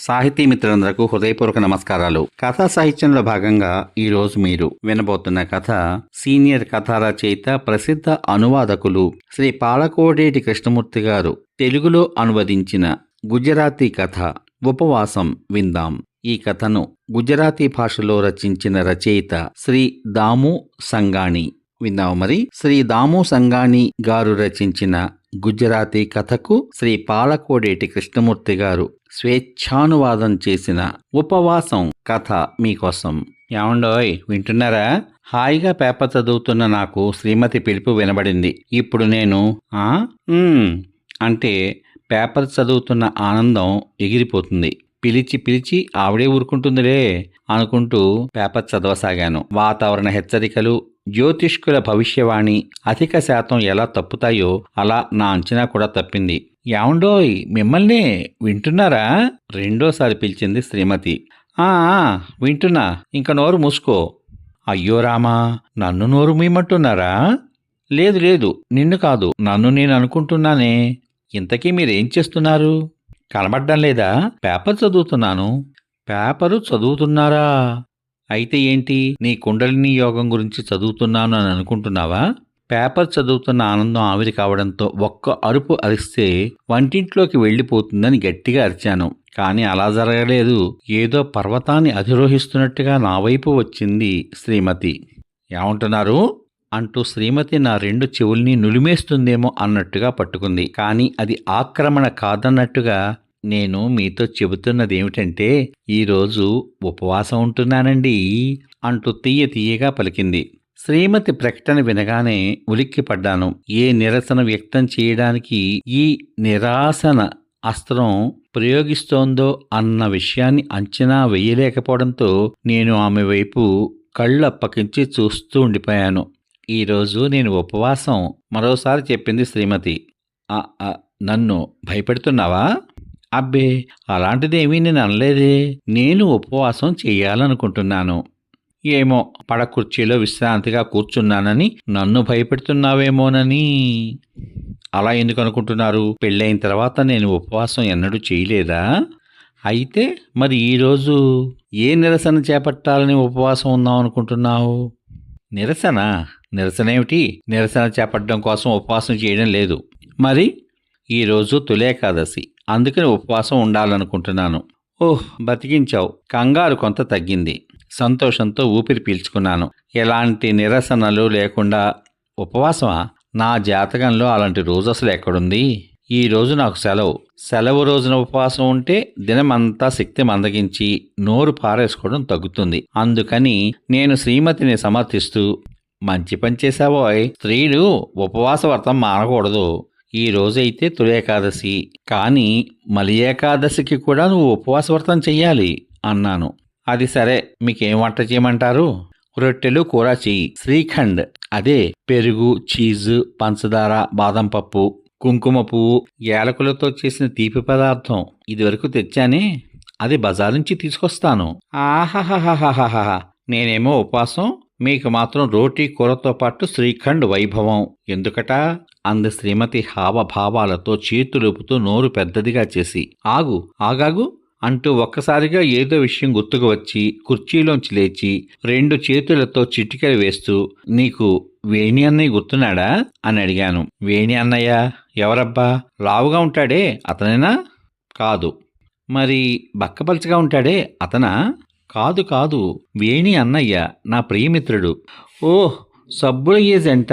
సాహితీ మిత్రులందరకు హృదయపూర్వక నమస్కారాలు. కథా సాహిత్యంలో భాగంగా ఈరోజు మీరు వినబోతున్న కథ సీనియర్ కథా రచయిత ప్రసిద్ధ అనువాదకులు శ్రీ పాలకోడేటి కృష్ణమూర్తి గారు తెలుగులో అనువదించిన గుజరాతీ కథ ఉపవాసం విందాం. ఈ కథను గుజరాతీ భాషలో రచించిన రచయిత శ్రీ దాము సంగాణి విందాం మరి? శ్రీ దాము సంగాణి గారు రచించిన గుజరాతీ కథకు శ్రీ పాలకోడేటి కృష్ణమూర్తి గారు స్వేచ్ఛానువాదం చేసిన ఉపవాసం కథ మీకోసం. ఏమండోయ్ వింటున్నారా? హాయిగా పేపర్ చదువుతున్న నాకు శ్రీమతి పిలుపు వినబడింది. ఇప్పుడు నేను ఆ? అంటే పేపర్ చదువుతున్న ఆనందం ఎగిరిపోతుంది. పిలిచి పిలిచి ఆవిడే ఊరుకుంటుందిలే అనుకుంటూ పేపర్ చదవసాగాను. వాతావరణ హెచ్చరికలు జ్యోతిష్కుల భవిష్యవాణి అధిక శాతం ఎలా తప్పుతాయో అలా నా అంచనా కూడా తప్పింది. ఏమండోయ్ మిమ్మల్ని వింటున్నారా? రెండోసారి పిలిచింది శ్రీమతి. ఆ, వింటున్నా. ఇంక నోరు మూసుకో. అయ్యో రామా నన్ను నోరు మీమంటున్నారా లేదు లేదు నిన్ను కాదు నన్ను నేను అనుకుంటున్నానే. ఇంతకీ మీరేం చేస్తున్నారు? కనబడ్డం లేదా? పేపర్ చదువుతున్నాను. పేపరు చదువుతున్నారా? అయితే ఏంటి? నీ కుండలిని యోగం గురించి చదువుతున్నాను అని అనుకుంటున్నావా? పేపర్ చదువుతున్న ఆనందం ఆవిరి కావడంతో ఒక్క అరుపు అరిస్తే వంటింట్లోకి వెళ్ళిపోతుందని గట్టిగా అరిచాను. కానీ అలా జరగలేదు. ఏదో పర్వతాన్ని అధిరోహిస్తున్నట్టుగా నా వైపు వచ్చింది శ్రీమతి. ఏమంటున్నారు? అంటూ శ్రీమతి నా రెండు చెవుల్ని నులిమేస్తుందేమో అన్నట్టుగా పట్టుకుంది. కానీ అది ఆక్రమణ కాదన్నట్టుగా నేను మీతో చెబుతున్నది ఏమిటంటే ఈరోజు ఉపవాసం ఉంటున్నానండి అంటూ తీయ తీయగా పలికింది. శ్రీమతి ప్రకటన వినగానే ఉలిక్కిపడ్డాను. ఏ నిరసన వ్యక్తం చేయడానికి ఈ నిరాసన అస్త్రం ప్రయోగిస్తోందో అన్న విషయాన్ని అంచనా వేయలేకపోవడంతో నేను ఆమె వైపు కళ్ళప్పకించి చూస్తూ ఉండిపోయాను. ఈరోజు నేను ఉపవాసం మరోసారి చెప్పింది శ్రీమతి. నన్ను భయపెడుతున్నావా? అబ్బే అలాంటిదేమీ నేను అనలేదే. నేను ఉపవాసం చేయాలనుకుంటున్నాను. ఏమో పడ కుర్చీలో విశ్రాంతిగా కూర్చున్నానని నన్ను భయపెడుతున్నావేమోనని. అలా ఎందుకు అనుకుంటున్నారు? పెళ్ళైన తర్వాత నేను ఉపవాసం ఎన్నడూ చేయలేదా? అయితే మరి ఈరోజు ఏ నిరసన చేపట్టాలని ఉపవాసం ఉందాం అనుకుంటున్నావు? నిరసన? నిరసన ఏమిటి నిరసన చేపట్టడం కోసం ఉపవాసం చేయడం లేదు. మరి ఈరోజు తులేకాదశి అందుకని ఉపవాసం ఉండాలనుకుంటున్నాను. ఓహ్ బతికించావు. కంగారు కొంత తగ్గింది. సంతోషంతో ఊపిరి పీల్చుకున్నాను. ఎలాంటి నిరసనలు లేకుండా ఉపవాసమా? నా జాతకంలో అలాంటి రోజు అసలు ఎక్కడుంది? ఈ రోజు నాకు సెలవు. సెలవు రోజున ఉపవాసం ఉంటే దినమంతా శక్తి మందగించి నోరు పారేసుకోవడం తగ్గుతుంది. అందుకని నేను శ్రీమతిని సమర్థిస్తూ మంచి పని చేశావోయ్. స్త్రీలు ఉపవాస వ్రతం మానకూడదు. ఈ రోజైతే తులేకాదశి కానీ మలి ఏకాదశికి కూడా నువ్వు ఉపవాస వ్రతం చెయ్యాలి అన్నాను. అది సరే మీకేం వంట చేయమంటారు? రొట్టెలు కూర చెయ్యి. శ్రీఖండ్. అదే పెరుగు చీజ్ పంచదార బాదం పప్పు కుంకుమ పువ్వు యాలకులతో చేసిన తీపి పదార్థం ఇదివరకు తెచ్చానే అది బజార్ నుంచి తీసుకొస్తాను. ఆహాహాహాహాహా నేనేమో ఉపవాసం మీకు మాత్రం రోటీ కూరతో పాటు శ్రీఖండ్ వైభవం. ఎందుకట? అంది శ్రీమతి హావభావాలతో చేతులుపుతూ నోరు పెద్దదిగా చేసి ఆగు ఆగాగు అంటూ ఒక్కసారిగా ఏదో విషయం గుర్తుకు వచ్చి కుర్చీలోంచి లేచి రెండు చేతులతో చిటికలు వేస్తూ నీకు వేణి అన్నయ్య గుర్తున్నాడా? అని అడిగాను. వేణి అన్నయ్య? ఎవరబ్బా? లావుగా ఉంటాడే అతనేనా? కాదు. మరి బక్కపలచగా ఉంటాడే అతనా? కాదు కాదు వేణి అన్నయ్య నా ప్రియమిత్రుడు. ఓహ్ సబ్బుల ఏజెంట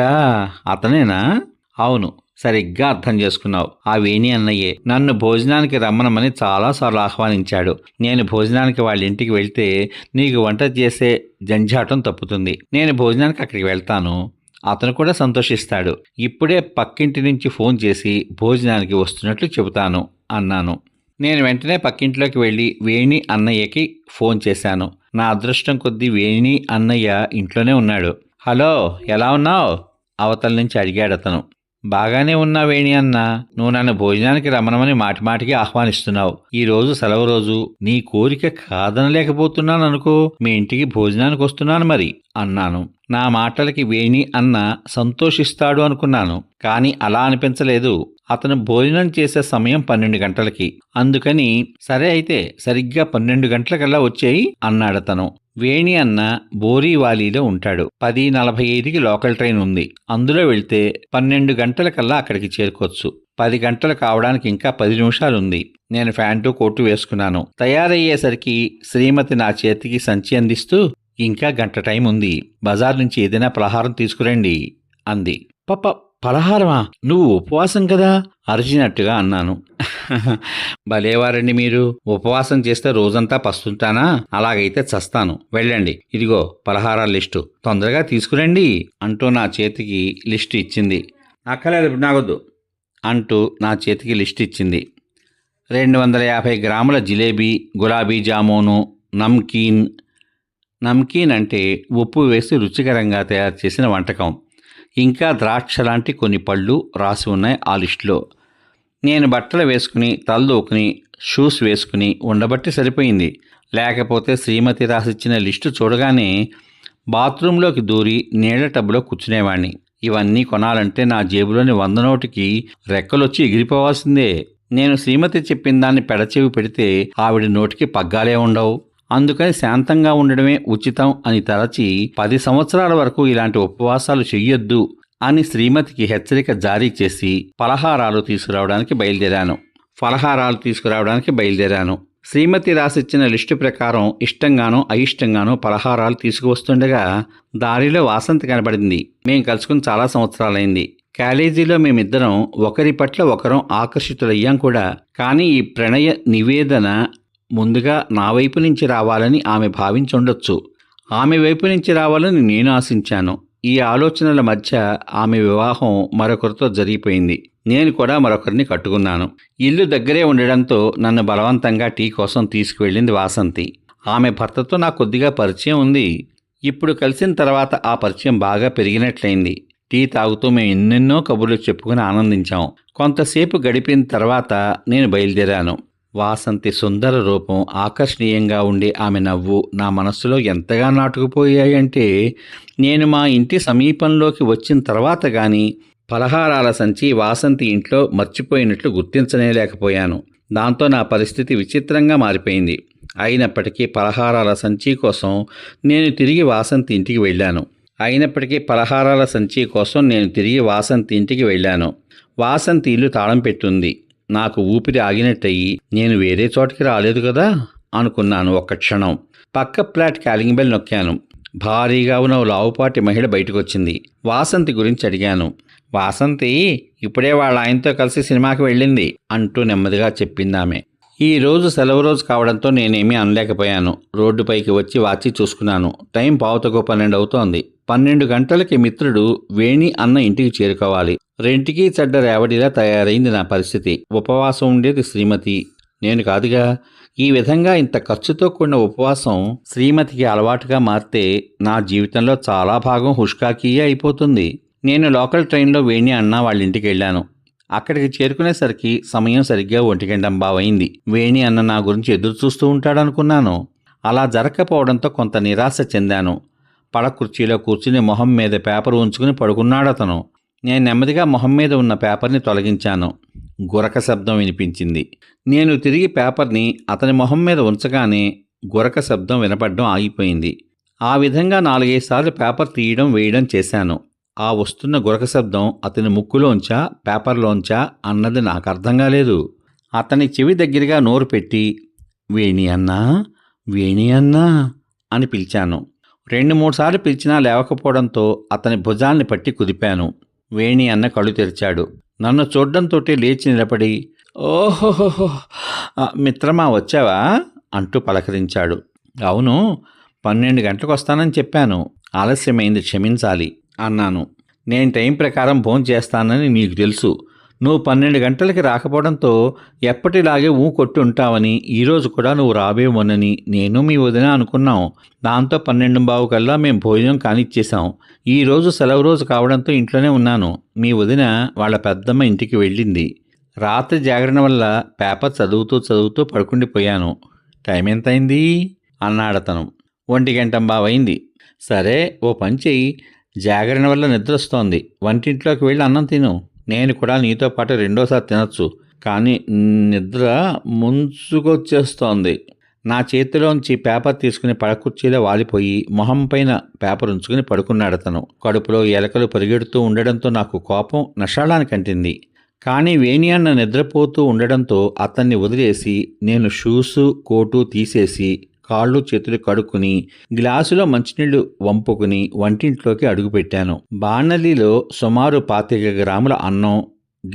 అతనేనా? అవును సరిగ్గా అర్థం చేసుకున్నావు. ఆ వేణి అన్నయ్యే నన్ను భోజనానికి రమ్మనమని చాలాసార్లు ఆహ్వానించాడు. నేను భోజనానికి వాళ్ళ ఇంటికి వెళ్తే నీకు వంట చేసే జంజాటం తప్పుతుంది. నేను భోజనానికి అక్కడికి వెళ్తాను. అతను కూడా సంతోషిస్తాడు. ఇప్పుడే పక్కింటి నుంచి ఫోన్ చేసి భోజనానికి వస్తున్నట్లు చెబుతాను అన్నాను. నేను వెంటనే పక్కింట్లోకి వెళ్ళి వేణి అన్నయ్యకి ఫోన్ చేశాను. నా అదృష్టం కొద్దీ వేణి అన్నయ్య ఇంట్లోనే ఉన్నాడు. హలో ఎలా ఉన్నావు? అవతల నుంచి అడిగాడు అతను. బాగానే ఉన్నా వేణి అన్న నువ్వు నన్ను భోజనానికి రమ్మనమని మాటిమాటికి ఆహ్వానిస్తున్నావు. ఈ రోజు సెలవు రోజు నీ కోరిక కాదనలేకపోతున్నాను అనుకో మీ ఇంటికి భోజనానికి వస్తున్నాను మరి అన్నాను. నా మాటలకి వేణి అన్న సంతోషిస్తాడు అనుకున్నాను. కానీ అలా అనిపించలేదు. అతను భోజనం చేసే సమయం పన్నెండు గంటలకి. అందుకని సరే అయితే సరిగ్గా పన్నెండు గంటలకల్లా వచ్చేయి అన్నాడతను వేణి అన్న బోరీవాలీలో ఉంటాడు. పది నలభై ఐదుకి లోకల్ ట్రైన్ ఉంది. అందులో వెళ్తే పన్నెండు గంటలకల్లా అక్కడికి చేరుకోవచ్చు. పది గంటలు కావడానికి ఇంకా పది నిమిషాలు ఉంది నేను ప్యాంటు కోటు వేసుకున్నాను. తయారయ్యేసరికి శ్రీమతి నా చేతికి సంచి అందిస్తూ ఇంకా గంట టైం ఉంది బజార్ నుంచి ఏదైనా ప్రహారం తీసుకురండి. అంది. పప్ప పలహారమా? నువ్వు ఉపవాసం కదా? అరిచినట్టుగా అన్నాను. భలేవారండి మీరు. ఉపవాసం చేస్తే రోజంతా పస్తుంటానా? అలాగైతే చస్తాను. వెళ్ళండి. ఇదిగో పలహారాల లిస్టు. తొందరగా తీసుకురండి అంటూ నా చేతికి లిస్టు ఇచ్చింది. అక్కలేదు నాగొద్దు అంటూ నా చేతికి లిస్ట్ ఇచ్చింది. రెండు వందల యాభై గ్రాముల జిలేబీ గులాబీ జామును నమ్కీన్. నమ్కీన్ అంటే ఉప్పు వేసి రుచికరంగా తయారు చేసిన వంటకం. ఇంకా ద్రాక్ష లాంటి కొన్ని పళ్ళు రాసి ఉన్నాయి ఆ లిస్టులో. నేను బట్టలు వేసుకుని తలదూకుని షూస్ వేసుకుని ఉండబట్టి సరిపోయింది. లేకపోతే శ్రీమతి రాసిచ్చిన లిస్టు చూడగానే బాత్రూంలోకి దూరి నీళ్ళ టబ్లో కూర్చునేవాణ్ణి. ఇవన్నీ కొనాలంటే నా జేబులోని వంద నోటికి రెక్కలొచ్చి ఎగిరిపోవాల్సిందే. నేను శ్రీమతి చెప్పిన దాన్ని పెడచెవి పెడితే ఆవిడ నోటికి పగ్గాలే ఉండవు. అందుకని శాంతంగా ఉండడమే ఉచితం అని తలచి పది సంవత్సరాల వరకు ఇలాంటి ఉపవాసాలు చెయ్యొద్దు అని శ్రీమతికి హెచ్చరిక జారీ చేసి ఫలహారాలు తీసుకురావడానికి బయలుదేరాను. ఫలహారాలు తీసుకురావడానికి బయలుదేరాను. శ్రీమతి రాసిచ్చిన లిస్టు ప్రకారం ఇష్టంగానో అయిష్టంగానో పలహారాలు తీసుకువస్తుండగా దారిలో వాసంతి కనబడింది. మేం కలుసుకుని చాలా సంవత్సరాలైంది. కాలేజీలో మేమిద్దరం ఒకరి పట్ల ఒకరం ఆకర్షితులయ్యాం కూడా. కానీ ఈ ప్రణయ నివేదన ముందుగా నా వైపు నుంచి రావాలని ఆమె భావించుండొచ్చు. ఆమె వైపు నుంచి రావాలని నేను ఆశించాను. ఈ ఆలోచనల మధ్య ఆమె వివాహం మరొకరితో జరిగిపోయింది. నేను కూడా మరొకరిని కట్టుకున్నాను. ఇల్లు దగ్గరే ఉండడంతో నన్ను బలవంతంగా టీ కోసం తీసుకువెళ్ళింది వాసంతి. ఆమె భర్తతో నాకు కొద్దిగా పరిచయం ఉంది. ఇప్పుడు కలిసిన తర్వాత ఆ పరిచయం బాగా పెరిగినట్లయింది. టీ తాగుతూ మేము ఎన్నెన్నో కబుర్లు చెప్పుకుని ఆనందించాం. కొంతసేపు గడిపిన తర్వాత నేను బయలుదేరాను. వాసంతి సుందర రూపం ఆకర్షణీయంగా ఉండే ఆమె నవ్వు నా మనస్సులో ఎంతగా నాటుకుపోయాయంటే నేను మా ఇంటి సమీపంలోకి వచ్చిన తర్వాత గాని పలహారాల సంచి వాసంతి ఇంట్లో మర్చిపోయినట్లు గుర్తించనే లేకపోయాను దాంతో నా పరిస్థితి విచిత్రంగా మారిపోయింది. అయినప్పటికీ పలహారాల సంచి కోసం నేను తిరిగి వాసంతి ఇంటికి వెళ్ళాను. అయినప్పటికీ పలహారాల సంచి కోసం నేను తిరిగి వాసంతి ఇంటికి వెళ్ళాను. వాసంతి ఇల్లు తాళం పెట్టుంది. నాకు ఊపిరి ఆగినట్టయి నేను వేరే చోటికి రాలేదు కదా అనుకున్నాను ఒక్క క్షణం. పక్క ఫ్లాట్ కాలింగ్ బెల్ నొక్కాను. భారీగా ఉన్న ఓ లావుపాటి మహిళ బయటకొచ్చింది. వాసంతి గురించి అడిగాను. వాసంతి ఇప్పుడే వాళ్ళ ఆయనతో కలిసి సినిమాకి వెళ్ళింది అంటూ నెమ్మదిగా చెప్పింది ఆమె. ఈ రోజు సెలవు రోజు కావడంతో నేనేమీ అనలేకపోయాను. రోడ్డుపైకి వచ్చి వాచి చూసుకున్నాను. టైం పావుతకు పన్నెండు అవుతోంది. పన్నెండు గంటలకి మిత్రుడు వేణి అన్న ఇంటికి చేరుకోవాలి. రెంటికి చెడ్డ రేవడిలా తయారైంది నా పరిస్థితి. ఉపవాసం ఉండేది శ్రీమతి. నేను కాదుగా. ఈ విధంగా ఇంత ఖర్చుతో కూడిన ఉపవాసం శ్రీమతికి అలవాటుగా మారితే నా జీవితంలో చాలా భాగం హుష్కాకీయే అయిపోతుంది. నేను లోకల్ ట్రైన్లో వేణి అన్న వాళ్ళ ఇంటికి వెళ్ళాను. అక్కడికి చేరుకునేసరికి సమయం సరిగ్గా ఒంటిగంటంబావైంది వేణి అన్న నా గురించి ఎదురు చూస్తూ ఉంటాడనుకున్నాను. అలా జరగకపోవడంతో కొంత నిరాశ చెందాను. పడ కుర్చీలో కూర్చుని మొహం మీద పేపర్ ఉంచుకుని పడుకున్నాడు అతను నేను నెమ్మదిగా మొహం మీద ఉన్న పేపర్ని తొలగించాను. గురక శబ్దం వినిపించింది. నేను తిరిగి పేపర్ని అతని మొహం మీద ఉంచగానే గురక శబ్దం వినపడడం ఆగిపోయింది. ఆ విధంగా నాలుగైదు సార్లు పేపర్ తీయడం వేయడం చేశాను. ఆ వస్తున్న గురక శబ్దం అతని ముక్కులోంచా పేపర్లోంచా అన్నది నాకు అర్థం కాలేదు అతని చెవి దగ్గరగా నోరు పెట్టి వేణి అన్నా వేణి అన్నా అని పిలిచాను. రెండు మూడు సార్లు పిలిచినా లేవకపోవడంతో అతని భుజాల్ని పట్టి కుదిపాను. వేణి అన్న కళ్ళు తెరిచాడు. నన్ను చూడ్డంతోటే లేచి నిలబడి ఓహోహోహో మిత్రమా వచ్చావా? అంటూ పలకరించాడు. అవును పన్నెండు గంటలకు వస్తానని చెప్పాను. ఆలస్యమైంది క్షమించాలి అన్నాను. నేను టైం ప్రకారం ఫోన్ చేస్తానని నీకు తెలుసు. నువ్వు పన్నెండు గంటలకి రాకపోవడంతో ఎప్పటిలాగే ఊ కొట్టి ఉంటావని ఈరోజు కూడా నువ్వు రాబేమోనని నేను మీ వదిన అనుకున్నాం. దాంతో పన్నెండు బావు కల్లా మేము భోజనం కానిచ్చేశాం. ఈ రోజు సెలవు రోజు కావడంతో ఇంట్లోనే ఉన్నాను. మీ వదిన వాళ్ళ పెద్దమ్మ ఇంటికి వెళ్ళింది. రాత్రి జాగరణ వల్ల పేపర్ చదువుతూ చదువుతూ పడుకుండిపోయాను. టైం ఎంతైంది అన్నాడతను. ఒంటి గంట బావైంది సరే ఓ పని చెయ్యి. జాగరణ వల్ల నిద్రొస్తోంది. వంటింట్లోకి వెళ్ళి అన్నం తిను. నేను కూడా నీతో పాటు రెండోసారి తినొచ్చు. కానీ నిద్ర ముంచుకొచ్చేస్తోంది. నా చేతిలోంచి పేపర్ తీసుకుని పడకుర్చీలో వాలిపోయి మొహం పైన పేపర్ ఉంచుకుని పడుకున్నాడు అతను కడుపులో ఎలకలు పరిగెడుతూ ఉండడంతో నాకు కోపం నషాళానికి అంటింది. కానీ వేణి అన్న నిద్రపోతూ ఉండడంతో అతన్ని వదిలేసి నేను షూసు కోటు తీసేసి కాళ్ళు చేతులు కడుక్కుని గ్లాసులో మంచినీళ్ళు వంపుకుని వంటింట్లోకి అడుగుపెట్టాను. బాణలిలో సుమారు పాతిక గ్రాముల అన్నం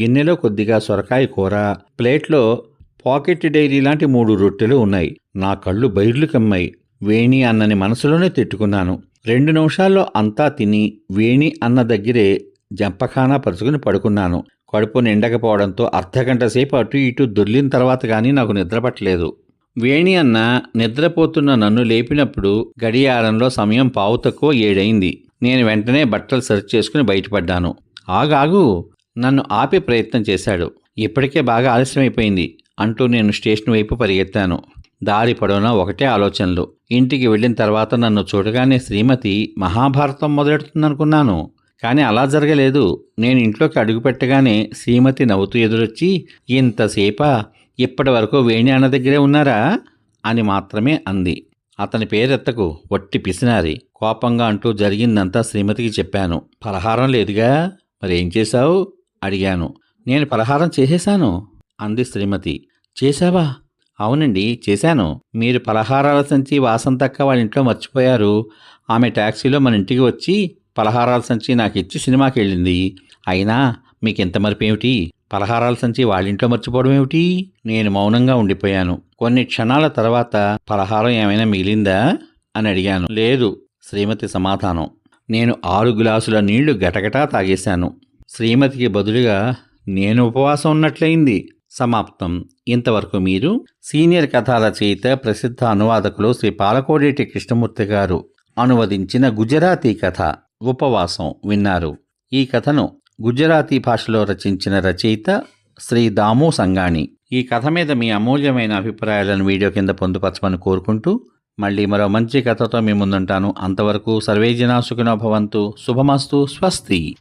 గిన్నెలో కొద్దిగా సొరకాయ కూర ప్లేట్లో పాకెట్ డైరీ లాంటి మూడు రొట్టెలు ఉన్నాయి. నా కళ్ళు బైర్లు కమ్మాయి. వేణి అన్నని మనసులోనే తిట్టుకున్నాను. రెండు నిమిషాల్లో అంతా తిని వేణి అన్న దగ్గరే జంపఖానా పరుచుకుని పడుకున్నాను. కడుపు నిండకపోవడంతో అర్ధగంట సేపు అటు ఇటు దొర్లిన తర్వాత కానీ నాకు నిద్రపట్టలేదు వేణి అన్న నిద్రపోతున్న నన్ను లేపినప్పుడు గడియారంలో సమయం పావు తక్కువ ఏడైంది. నేను వెంటనే బట్టలు సర్చ్ చేసుకుని బయటపడ్డాను. ఆగాగు నన్ను ఆపే ప్రయత్నం చేశాడు. ఇప్పటికే బాగా ఆలస్యమైపోయింది అంటూ నేను స్టేషన్ వైపు పరిగెత్తాను. దారి పొడవునా ఒకటే ఆలోచనలు. ఇంటికి వెళ్ళిన తర్వాత నన్ను చూడగానే శ్రీమతి మహాభారతం మొదలెడుతుందనుకున్నాను. కానీ అలా జరగలేదు. నేను ఇంట్లోకి అడుగుపెట్టగానే శ్రీమతి నవ్వుతూ ఎదురొచ్చి ఇంతసేపా? ఇప్పటి వరకు వేణి అన్న దగ్గరే ఉన్నారా? అని మాత్రమే అంది. అతని పేరెత్తకు వట్టి పిసినారి. కోపంగా అంటూ జరిగిందంతా శ్రీమతికి చెప్పాను. పలహారం లేదుగా? మరేం చేశావు? అడిగాను. నేను పలహారం చేసేశాను అంది శ్రీమతి. చేశావా? అవునండి చేశాను. మీరు పలహారాల సంచి వాసంతక్క వాళ్ళ ఇంట్లో మర్చిపోయారు. ఆమె ట్యాక్సీలో మన ఇంటికి వచ్చి పలహారాల సంచి నాకు ఇచ్చి సినిమాకి వెళ్ళింది అయినా మీకు ఎంత మరిపేమిటి? పలహారాల సంచి వాళ్ళింట్లో మర్చిపోవడం ఏమిటి? నేను మౌనంగా ఉండిపోయాను. కొన్ని క్షణాల తర్వాత పలహారం ఏమైనా మిగిలిందా? అని అడిగాను. లేదు శ్రీమతి సమాధానం. నేను ఆరు గ్లాసుల నీళ్ళు గటగటా తాగేశాను. శ్రీమతికి బదులుగా నేను ఉపవాసం ఉన్నట్లయింది. సమాప్తం. ఇంతవరకు మీరు సీనియర్ కథా రచయిత ప్రసిద్ధ అనువాదకులు శ్రీ పాలకోడేటి కృష్ణమూర్తి గారు అనువదించిన గుజరాతీ కథ ఉపవాసం విన్నారు. ఈ కథను గుజరాతీ భాషలో రచించిన రచయిత శ్రీ దాము సంగాణి ఈ కథ మీద మీ అమూల్యమైన అభిప్రాయాలను వీడియో కింద పొందుపరచమని కోరుకుంటూ మళ్ళీ మరో మంచి కథతో మీ ముందుంటాను. అంతవరకు సర్వేజనా సుఖినో భవంతు. శుభమస్తు. స్వస్తి.